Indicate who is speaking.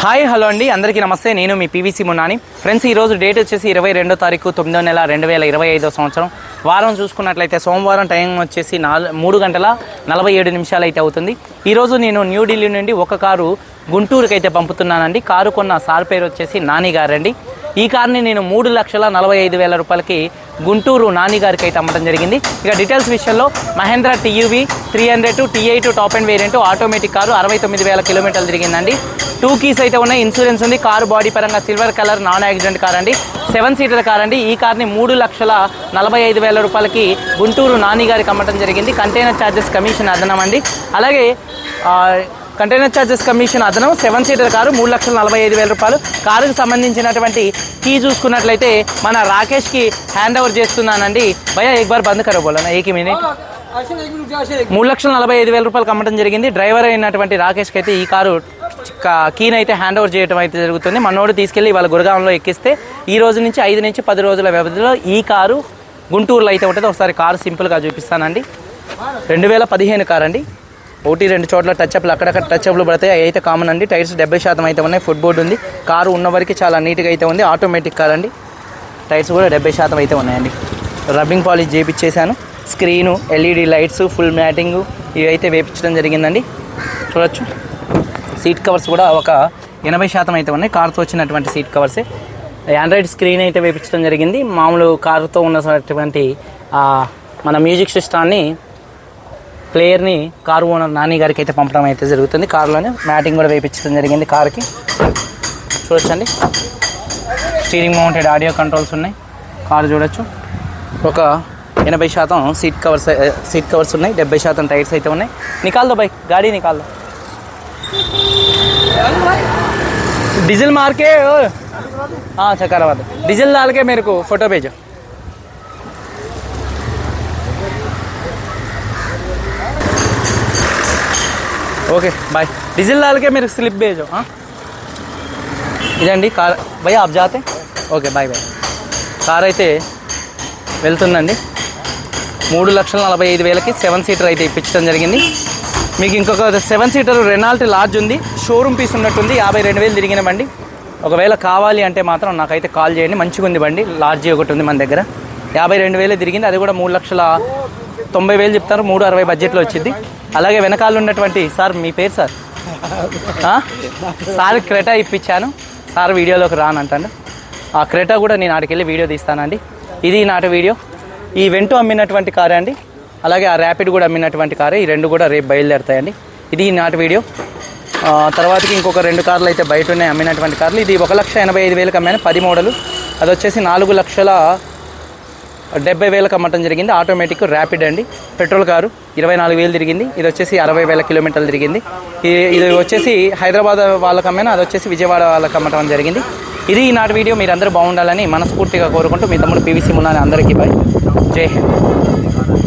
Speaker 1: Hi hello అండి. అందరికీ నమస్తే. నేను మీ పీవీసీ మున్నాని. ఫ్రెండ్స్ ఈరోజు డేట్ వచ్చేసి ఇరవై రెండో తారీఖు తొమ్మిదో నెల రెండు వేల ఇరవై ఐదో సంవత్సరం. వారం చూసుకున్నట్లయితే సోమవారం టైం వచ్చేసి నాలుగు మూడు గంటల నలభై ఏడు నిమిషాలు అయితే అవుతుంది ఈరోజు నేను న్యూఢిల్లీ నుండి ఒక కారు గుంటూరుకి అయితే పంపుతున్నానండి. కారు కొన్న సార్ పేరు వచ్చేసి నాని గారండి. ఈ కార్ని నేను మూడు లక్షల నలభై ఐదు వేల రూపాయలకి గుంటూరు నాని గారికి అయితే అమ్మడం జరిగింది. ఇక డీటెయిల్స్ విషయంలో Mahindra TUV three hundred T eight top and variant automatic car అరవై తొమ్మిది వేల కిలోమీటర్లు తిరిగిందండి. టూ కీస్ అయితే ఉన్నాయి. ఇన్సూరెన్స్ ఉంది. కారు బాడీ పరంగా silver colour non accident car అండి. సెవెన్ సీటర్ కార్ అండి. ఈ కార్ని మూడు లక్షల నలభై ఐదు వేల రూపాయలకి గుంటూరు నాని గారికి అమ్మటం జరిగింది. కంటైనర్ ఛార్జెస్ కమిషన్ అదనం అండి అలాగే కంటైనర్ ఛార్జెస్ కమిషన్ అదనం సెవెన్ సీటర్ కారు మూడు లక్షల నలభై ఐదు వేల రూపాయలు. కారుకు సంబంధించినటువంటి కీ చూసుకున్నట్లయితే మన రాకేష్కి హ్యాండ్ ఓవర్ చేస్తున్నానండి. భయ ఎక్ బార్ బంద్ కరో ఏకి మినిట్? మూడు లక్షల నలభై ఐదు వేల రూపాయలకు అమ్మటం జరిగింది. డ్రైవర్ అయినటువంటి రాకేష్కి అయితే ఈ కారు కీని అయితే హ్యాండ్ ఓవర్ చేయడం అయితే జరుగుతుంది. మనోడు తీసుకెళ్ళి వాళ్ళ గురగాంలో ఎక్కిస్తే ఈ రోజు నుంచి ఐదు నుంచి పది రోజుల వ్యవధిలో ఈ కారు గుంటూరులో అయితే ఉంటుంది. ఒకసారి కారు సింపుల్గా చూపిస్తానండి. రెండు వేల పదిహేను కార్ అండి ఒకటి రెండు చోట్ల టచ్అప్లు అక్కడక్కడ టచ్అప్లు పడతాయి. అవి అయితే కామన్ అండి. టైర్స్ డెబ్బై శాతం అయితే ఉన్నాయి. ఫుట్ బోర్డు ఉంది. కారు ఉన్న వరకు చాలా నీట్గా అయితే ఉంది. ఆటోమేటిక్ కార్ అండి. టైర్స్ కూడా డెబ్బై శాతం అయితే ఉన్నాయండి. Rubbing polish చేయించేశాను screen LED lights full matting ఇవి అయితే వేపించడం జరిగిందండి. చూడొచ్చు. సీట్ కవర్స్ కూడా ఒక ఎనభై శాతం అయితే ఉన్నాయి. కార్తో వచ్చినటువంటి సీట్ కవర్సే ఆండ్రాయిడ్ స్క్రీన్ అయితే వేపించడం జరిగింది. మామూలు కారుతో ఉన్నటువంటి మన మ్యూజిక్ సిస్టాన్ని ప్లేయర్ని కారు ఓనర్ నాని గారికి అయితే పంపడం అయితే జరుగుతుంది కారులోనే మ్యాటింగ్ కూడా వేయించడం జరిగింది కార్కి చూడొచ్చండి స్టీరింగ్ మౌంటెడ్ ఆడియో కంట్రోల్స్ ఉన్నాయి కారు చూడొచ్చు ఒక ఎనభై శాతం సీట్ కవర్స్ సీట్ కవర్స్ ఉన్నాయి డెబ్బై శాతం టైర్స్ అయితే ఉన్నాయి నికాల్దో బైక్ గాడి నికాల్దో डीजल मार के ओ, हाँ अच्छा करवा दो डीजल डाल के मेरे को फोटो भेजो ओके बाय डीजल डाल के मेरे स्लिप भेजो हाँ ఇదండి కార్ భయ్యా ఆప్ జాతే ఓకే బాయ్ బాయ్ కార్ అయితే వెళ్తుందండి మూడు లక్షల నలభై ఐదు వేలకి సెవెన్ సీటర్ అయితే ఇప్పించడం జరిగింది మీకు ఇంకొక సెవెన్ సీటర్ రెనాల్టీ లార్జ్ ఉంది షోరూమ్ పీస్ ఉన్నట్టుంది యాభై రెండు వేలు తిరిగిన బండి ఒకవేళ కావాలి అంటే మాత్రం నాకైతే కాల్ చేయండి మంచిగా ఉంది బండి లార్జ్ ఒకటి ఉంది మన దగ్గర యాభై రెండు వేలే తిరిగింది అది కూడా మూడు లక్షల తొంభై వేలు చెప్తారు మూడు అరవై బడ్జెట్లో వచ్చింది అలాగే వెనకాల ఉన్నటువంటి సార్ మీ పేరు సార్? సార్ క్రెటా ఇప్పించాను. సార్ వీడియోలోకి రానంటాను ఆ క్రెటా కూడా నేను ఆడికెళ్ళి వీడియో తీస్తానండి. ఇది నాటి వీడియో. ఈ వెంటూ అమ్మినటువంటి కారే అండి. అలాగే ఆ ర్యాపిడ్ కూడా అమ్మినటువంటి కారే. ఈ రెండు కూడా రేపు బయలుదేరుతాయండి. ఇది ఈ నాటి వీడియో. తర్వాతకి ఇంకొక రెండు కార్లు అయితే బయట ఉన్నాయి అమ్మినటువంటి కార్లు. ఇది ఒక లక్ష ఎనభై ఐదు వేలకు అమ్మాను. పది మోడలు. అది వచ్చేసి నాలుగు లక్షల డెబ్బై వేలకు అమ్మటం జరిగింది. ఆటోమేటిక్ ర్యాపిడ్ అండి. పెట్రోల్ కారు ఇరవై నాలుగు వేలు తిరిగింది. ఇది వచ్చేసి అరవై వేల కిలోమీటర్లు తిరిగింది. ఇది- ఇది వచ్చేసి హైదరాబాద్ వాళ్ళకి అమ్మాను అది వచ్చేసి విజయవాడ వాళ్ళకి అమ్మటం జరిగింది. ఇది ఈనాటి వీడియో. మీరందరూ బాగుండాలని మనస్ఫూర్తిగా కోరుకుంటూ మీ తమ్ముడు పీవీసీ మున్నాని అందరికీ బాయ్ జై హింద్.